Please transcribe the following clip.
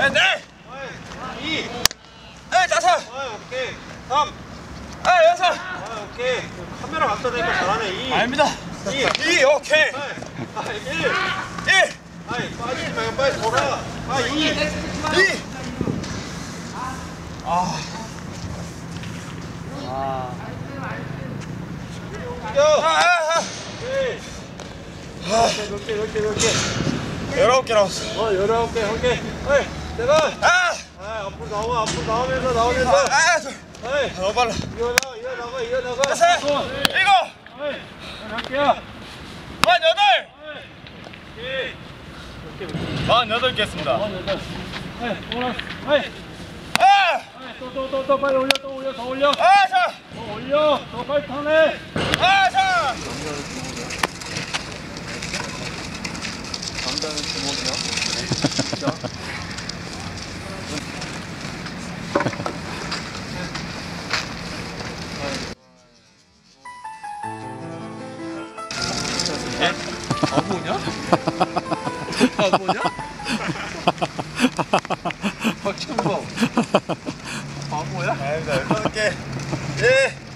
에, 네. 2. 에, 다섯. 아, 오케이. 3. 에, 여섯. 아, 오케이. 카메라 갖다 대니까 잘하네. 2. 아닙니다. 2. 이, 오케이. 아, 1. 일, 아이, 빠지지 말고 빨리 돌아. 아, 2. 이. 뛰어. 아, 아, 아. 오케이. 몇 개, 몇 개, 몇 개. 열아홉 개 나왔어. 어, 열아홉 개, 한 개. 어이, 내가. 아, 아, 앞으로 나와, 앞으로 나오면서, 나오면서. 아, 아, 둘. 어이, 너무 빨라. 이어나가, 이어나가, 이어나가. 셋, 일곱, 어이, 몇 개야? 만 여덟. 만 여덟. 어, 여덟. 어이, 아, 또, 또, 또, 또, 빨리 올려, 또 올려, 더 올려. 아, 자, 더 올려. 더 빨리 타네. 아, 자. 네? 바보냐? 바보냐? 아, 박준범 바보야? 아이고, 이렇게 예!